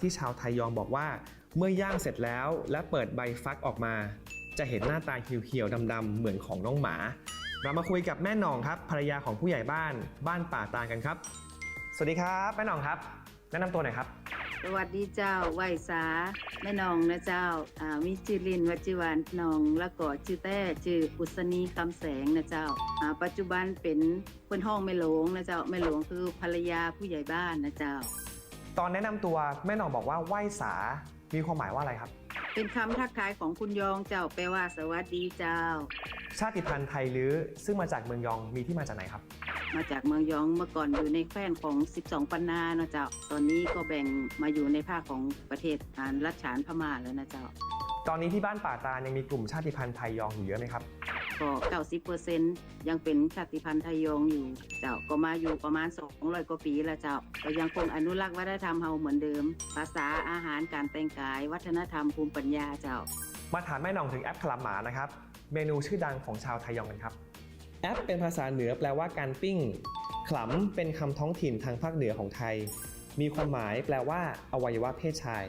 ที่ชาวไทยยองบอกว่า เมื่อย่างเสร็จแล้วและเปิดใบฟักออกมา จะเห็นหน้าตาเหี่ยวๆดำๆเหมือนของน้องหมา เรามาคุยกับแม่หน่องครับภรรยาของผู้ใหญ่บ้านบ้านป่าตาลกันครับ สวัสดีครับแม่หน่องครับ แนะนำตัวหน่อยครับ สวัสดีเจ้าไหวสาแม่นองนะเจ้าอ่ามีชื่อลินวัจิวันนอง แล้วก็ชื่อแต้ชื่ออุศนีคำแสงนะเจ้าอ่าปัจจุบันเป็นเพื่อนห้องแม่หลวงนะเจ้าแม่หลวงคือภรรยาผู้ใหญ่บ้านนะเจ้า ตอนแนะนำตัวแม่หน่องบอกว่าไหว้สา มีความหมายว่าอะไรครับ เป็นคำทักทายของคุณยองเจ้าแปลว่าสวัสดีเจ้า ชาติพันธุ์ไทยลื้อซึ่งมาจากเมืองยองมีที่มาจากไหนครับ มาจากเมืองยองเมื่อก่อนอยู่ในแคว้นของ 12 ปันนานะเจ้า ตอนนี้ก็แบ่งมาอยู่ในภาคของประเทศอ่านรัชฉานพม่าแล้วนะเจ้า ตอนนี้ที่บ้านป่าตาลยังมีกลุ่มชาติพันธุ์ไทยยองอยู่เยอะไหมครับ ก็90%ยังเป็นชาติพันธุ์ไทยยองอยู่เจ้าก็มาอยู่ประมาณ200กว่าปีแล้วเจ้าก็ยังคงอนุรักษ์วัฒนธรรมเฮาเหมือนเดิม ภาษาอาหารการแต่งกาย วัฒนธรรมภูมิปัญญาเจ้า มาถามแม่หน่องถึงแอปขลัมหมานะครับเมนูชื่อดังของชาวไทยยองกันครับ แอปเป็นภาษาเหนือแปลว่าการปิ้งขลัมเป็นคำท้องถิ่นทางภาคเหนือของไทย มีความหมายแปลว่าอวัยวะเพศชาย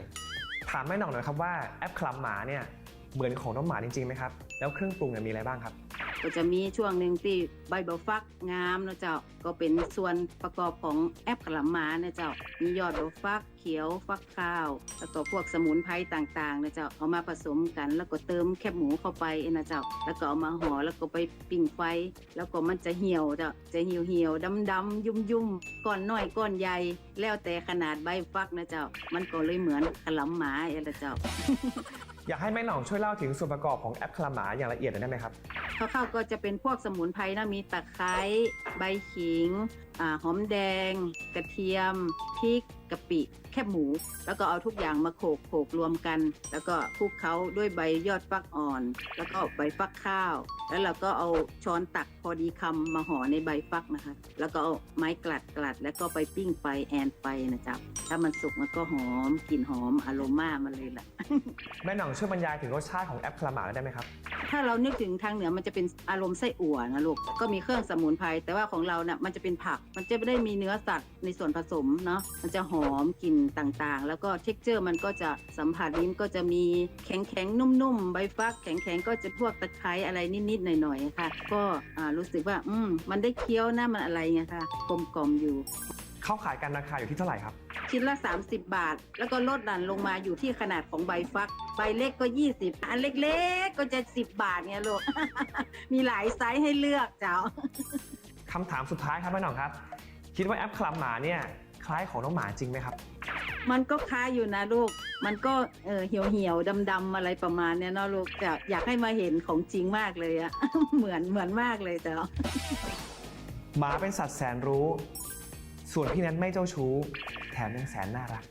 ถามแม่หน่องหน่อยครับว่าแอปขลัมหมาเนี่ย เหมือนของน้องหมาจริงๆไหมครับ แล้วเครื่องปรุงเนี่ยมีอะไรบ้างครับ ก็จะมีช่วงหนึ่งที่ใบบะฟักงามนะเจ้าก็เป็นส่วนประกอบของแอปขลำมานะเจ้ามียอดบะฟักเขียวฟักข้าว แล้วก็พวกสมุนไพรต่างๆนะเจ้าเอามาผสมกัน แล้วก็เติมแคบหมูเข้าไปนะเจ้าแล้วก็เอามาห่อแล้วก็ไปปิ้งไฟ แล้วก็มันจะเหี่ยวเจ้าจะเหี่ยวเหี่ยวดำดำๆยุ่มยุ่มๆก้อนน้อยก้อนใหญ่แล้วแต่ขนาดใบฟักนะเจ้ามันก็เลยเหมือนขลำหมาเองนะเจ้า อยากให้แม่หน่องช่วยเล่าถึงส่วนประกอบของแอปคลามหมาอย่างละเอียดหน่อยได้ไหมครับคร่าวๆก็จะเป็นพวกสมุนไพรนะมีตะไคร้ใบขิงอหอมแดง กระเทียมพริกกะปิแคบหมู แล้วก็เอาทุกอย่างมาโขกโขกรวมกัน แล้วก็คลุกเคล้าด้วยใบยอดฟักอ่อน แล้วก็ใบฟักข้าว แล้วเราก็เอาช้อนตักพอดีคำมาห่อในใบฟักนะคะ แล้วก็เอาไม้กลัดกลัด แล้วก็ไปปิ้งไฟแอนไฟนะจ๊ะถ้ามันสุกมันก็หอมกลิ่นหอมอโรมามาเลยล่ะแม่หน่องช่วยบรรยายถึงรสชาติของแอปขลัมหมาได้ไหมครับถ้าเรานึกถึงทางเหนือมันจะเป็นอารมณ์ไส้อั่วนะลูกก็มีเครื่องสมุนไพรแต่ว่าของเราเนี่ยมันจะเป็นผัก มันจะไม่ได้มีเนื้อสัตว์ในส่วนผสมเนาะมันจะหอมกลิ่นต่างๆ แล้วก็เท็กเจอร์มันก็จะสัมผัสลิ้นก็จะมีแข็งๆ นุ่มๆ ใบฟัก แข็งๆ ก็จะพวกตะไคร้อะไรนิดๆ หน่อยๆ ค่ะ ก็อ่ารู้สึกว่าอืมมันได้เคี้ยวนะมันอะไรเงี้ยค่ะกลมๆ อยู่ เข้าขายกันราคาอยู่ที่เท่าไหร่ครับ ชิ้นละ 30 บาท แล้วก็ลดหลั่นลงมาอยู่ที่ขนาดของใบฟัก ใบเล็กก็ 20 อันเล็กๆ ก็จะ 10 บาทเนี่ยลูก มีหลายไซส์ให้เลือกเจ้าคำถามสุดท้ายครับแม่หน่องครับ คิดว่าแอปขลัมหมาเนี่ย คล้ายของน้องหมาจริงไหมครับ มันก็คล้ายอยู่นะลูก มันก็เออเหี่ยวเหี่ยวดำดำๆอะไรประมาณเนี้ยเนาะลูกจะอยากให้มาเห็นของจริงมากเลยอะ เหมือนเหมือนมากเลยเจ้าหมาเป็นสัตว์แสนรู้ ส่วนพี่นั้นไม่เจ้าชู้ แถมยังแสนน่ารัก